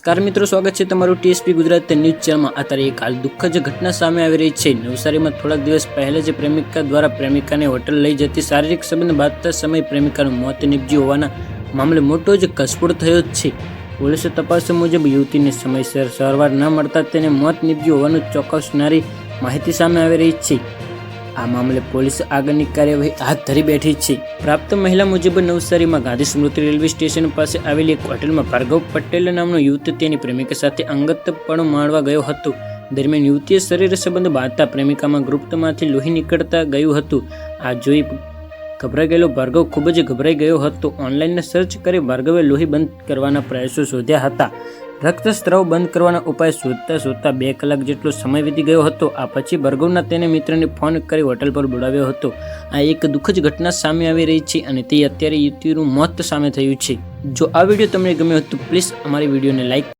નમસ્કાર મિત્રો, સ્વાગત છે તમારું ટીએસપી ગુજરાત ન્યૂઝ ચેનલમાં. અત્યારે એક હાલ દુઃખદ ઘટના સામે આવી રહી છે. નવસારીમાં થોડાક દિવસ પહેલા જ પ્રેમિકા દ્વારા પ્રેમિકાને હોટલ લઈ જતી શારીરિક સંબંધ બાંધતા સમય પ્રેમિકાનું મોત નીપજ્યું હોવાના મામલે મોટો જ ઘસફોડ થયો જ છે. પોલીસે તપાસ મુજબ યુવતીને સમયસર સારવાર ન મળતા તેને મોત નીપજ્યું હોવાનું ચોક્કસનારી માહિતી સામે આવી રહી છે. આ મામલે પોલીસ આગળની કાર્યવાહી હાથ ધરી બેઠી છે. પ્રાપ્ત મહિલા મુજબ નવસારીમાં ગાંધી સ્મૃતિ રેલવે સ્ટેશન પાસે આવેલી એક હોટલમાં ભાર્ગવ પટેલ નામનો યુવતી તેની પ્રેમિકા સાથે અંગત પણ માણવા ગયો હતો. દરમિયાન યુવતીએ શરીર સંબંધ બાંધતા પ્રેમિકામાં ગુપ્તમાંથી લોહી નીકળતા ગયું હતું. આ જોઈ ગભરાઈ ગયેલો ભાર્ગવ ખૂબ જ ગભરાઈ ગયો હતો. ઓનલાઈન સર્ચ કરી ભાર્ગવે લોહી બંધ કરવાના પ્રયાસો શોધ્યા હતા. રક્તસ્ત્રાવ બંધ કરવાના ઉપાય શોધતા શોધતા બે કલાક જેટલો સમય વીતી ગયો હતો. આ પછી ભાર્ગવના તેને મિત્રને ફોન કરી હોટલ પર બોલાવ્યો હતો. આ એક દુઃખદ ઘટના સામે આવી રહી છે અને તે અત્યારે યુવતીનું મોત સામે થયું છે. જો આ વીડિયો તમને ગમ્યો હતો પ્લીઝ અમારી વિડીયોને લાઈક